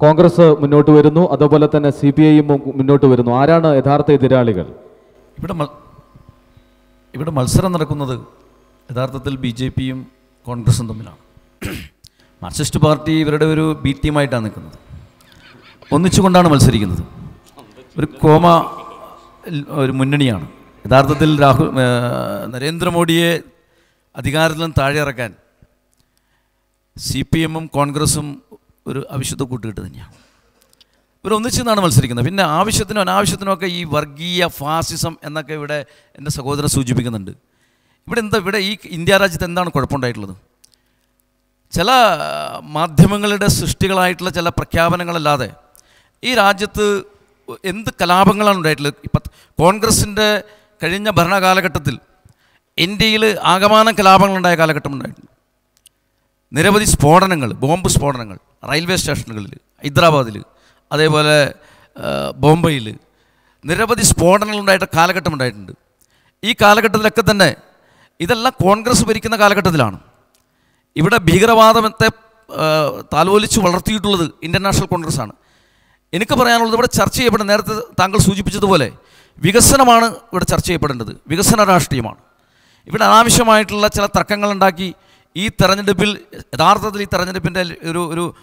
കോൺഗ്രസ് മുന്നോട്ട് വരുന്നു അതുപോലെ തന്നെ സി പി ഐയും മുന്നോട്ട് വരുന്നു. ആരാണ് യഥാർത്ഥ എതിരാളികൾ? ഇവിടെ ഇവിടെ മത്സരം നടക്കുന്നത് യഥാർത്ഥത്തിൽ ബി ജെ പിയും കോൺഗ്രസും തമ്മിലാണ്. മാർക്സിസ്റ്റ് പാർട്ടി ഇവരുടെ ഒരു ബി ടീമായിട്ടാണ് നിൽക്കുന്നത്. ഒന്നിച്ചുകൊണ്ടാണ് മത്സരിക്കുന്നത്. ഒരു കോമ ഒരു മുന്നണിയാണ്. യഥാർത്ഥത്തിൽ രാഹുൽ നരേന്ദ്രമോദിയെ അധികാരത്തിൽ നിന്ന് താഴെ ഇറക്കാൻ സി പി എമ്മും കോൺഗ്രസും ഒരു അവിശുദ്ധ കൂട്ടുകെട്ട് തന്നെയാണ്. ഇവർ ഒന്നിച്ചു നിന്നാണ് മത്സരിക്കുന്നത്. പിന്നെ ആവശ്യത്തിനും അനാവശ്യത്തിനും ഒക്കെ ഈ വർഗീയ ഫാസിസം എന്നൊക്കെ ഇവിടെ എന്റെ സഹോദരൻ സൂചിപ്പിക്കുന്നുണ്ട്. ഇവിടെ എന്താ ഇവിടെ ഈ ഇന്ത്യ രാജ്യത്ത് എന്താണ് കുഴപ്പമുണ്ടായിട്ടുള്ളത്? ചില മാധ്യമങ്ങളുടെ സൃഷ്ടികളായിട്ടുള്ള ചില പ്രഖ്യാപനങ്ങളല്ലാതെ ഈ രാജ്യത്ത് എന്ത് കലാപങ്ങളാണ് ഉണ്ടായിട്ടുള്ളത്? ഇപ്പം കോൺഗ്രസിന്റെ കഴിഞ്ഞ ഭരണകാലഘട്ടത്തിൽ ഇന്ത്യയിൽ ആകമാനം കലാപങ്ങളുണ്ടായ കാലഘട്ടം ഉണ്ടായിട്ടുണ്ട് നിരവധി സ്ഫോടനങ്ങൾ ബോംബ് സ്ഫോടനങ്ങൾ റെയിൽവേ സ്റ്റേഷനുകളിൽ ഹൈദരാബാദിൽ അതേപോലെ ബോംബെയിൽ നിരവധി സ്ഫോടനങ്ങൾ ഉണ്ടായിട്ട കാലഘട്ടം ഉണ്ടായിട്ടുണ്ട്. ഈ കാലഘട്ടത്തിലൊക്കെ തന്നെ ഇതെല്ലാം കോൺഗ്രസ് ഭരിക്കുന്ന കാലഘട്ടത്തിലാണ്. ഇവിടെ ഭീകരവാദത്തെ താലോലിച്ച് വളർത്തിയിട്ടുള്ളത് ഇന്റർനാഷണൽ കോൺഗ്രസ്സാണ്. എനിക്ക് പറയാനുള്ളത് ഇവിടെ ചർച്ച ചെയ്യപ്പെടുന്ന നേരത്തെ താങ്കൾ സൂചിപ്പിച്ചതുപോലെ വികസനമാണ് ഇവിടെ ചർച്ച ചെയ്യപ്പെടേണ്ടത്. വികസന രാഷ്ട്രീയമാണ്. ഇവിടെ അനാവശ്യമായിട്ടുള്ള ചില തർക്കങ്ങളുണ്ടാക്കി ഈ തെരഞ്ഞെടുപ്പിൽ യഥാർത്ഥത്തിൽ ഈ തെരഞ്ഞെടുപ്പിന്റെ ഒരു ഒരു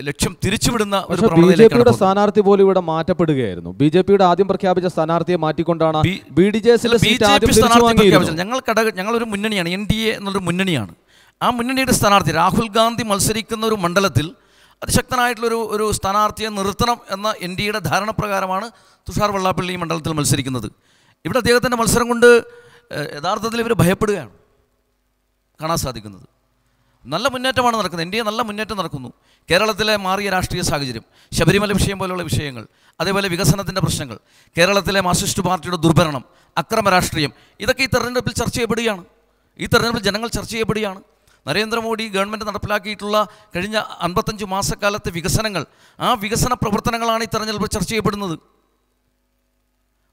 ലക്ഷ്യം തിരിച്ചുവിടുന്ന ഒരു ബി ജെ പിയുടെ സ്ഥാനാർത്ഥി പോലും ഇവിടെ മാറ്റപ്പെടുകയായിരുന്നു. ബി ജെ പിയുടെ ആദ്യം പ്രഖ്യാപിച്ച സ്ഥാനാർത്ഥിയെ മാറ്റിക്കൊണ്ടാണ് ബി- ഡി ജെ ഞങ്ങൾ ഘടക ഞങ്ങളൊരു മുന്നണിയാണ് എൻ ഡി എ എന്നുള്ളൊരു മുന്നണിയാണ്. ആ മുന്നണിയുടെ സ്ഥാനാർത്ഥി രാഹുൽ ഗാന്ധി മത്സരിക്കുന്ന ഒരു മണ്ഡലത്തിൽ അതിശക്തനായിട്ടുള്ളൊരു ഒരു സ്ഥാനാർത്ഥിയെ നിർത്തണം എന്ന എൻ ഡി എയുടെ ധാരണപ്രകാരമാണ് തുഷാർ വെള്ളാപ്പള്ളി മണ്ഡലത്തിൽ മത്സരിക്കുന്നത്. ഇവിടെ അദ്ദേഹത്തിന്റെ മത്സരം കൊണ്ട് യഥാർത്ഥത്തിൽ ഇവർ ഭയപ്പെടുകയാണ്. കാണാൻ സാധിക്കുന്നത്. നല്ല മുന്നേറ്റമാണ് നടക്കുന്നത്. എൻ ഡി എ നല്ല മുന്നേറ്റം നടക്കുന്നു. കേരളത്തിലെ മാറിയ രാഷ്ട്രീയ സാഹചര്യം ശബരിമല വിഷയം പോലുള്ള വിഷയങ്ങൾ അതേപോലെ വികസനത്തിന്റെ പ്രശ്നങ്ങൾ കേരളത്തിലെ മാർസിസ്റ്റ് പാർട്ടിയുടെ ദുർഭരണം അക്രമ രാഷ്ട്രീയം ഇതൊക്കെ ഈ തെരഞ്ഞെടുപ്പിൽ ചർച്ച ചെയ്യപ്പെടുകയാണ്. ഈ തെരഞ്ഞെടുപ്പിൽ ജനങ്ങൾ ചർച്ച ചെയ്യപ്പെടുകയാണ്. നരേന്ദ്രമോദി ഗവൺമെന്റ് നടപ്പിലാക്കിയിട്ടുള്ള കഴിഞ്ഞ അൻപത്തഞ്ച് മാസക്കാലത്തെ വികസനങ്ങൾ ആ വികസന പ്രവർത്തനങ്ങളാണ് ഈ തെരഞ്ഞെടുപ്പിൽ ചർച്ച ചെയ്യപ്പെടുന്നത്.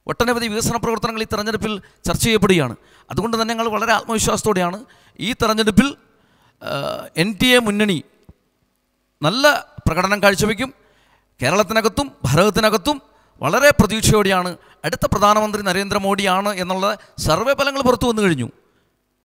ഒട്ടനവധി വികസന പ്രവർത്തനങ്ങൾ ഈ തെരഞ്ഞെടുപ്പിൽ ചർച്ച ചെയ്യപ്പെടുകയാണ്. അതുകൊണ്ട് തന്നെ ഞങ്ങൾ വളരെ ആത്മവിശ്വാസത്തോടെയാണ് ഈ തെരഞ്ഞെടുപ്പിൽ എൻ ടി എ മുന്നണി നല്ല പ്രകടനം കാഴ്ചവെക്കും. കേരളത്തിനകത്തും ഭാരതത്തിനകത്തും വളരെ പ്രതീക്ഷയോടെയാണ് അടുത്ത പ്രധാനമന്ത്രി നരേന്ദ്രമോദിയാണ് എന്നുള്ള സർവേ ഫലങ്ങൾ പുറത്തു വന്നു കഴിഞ്ഞു.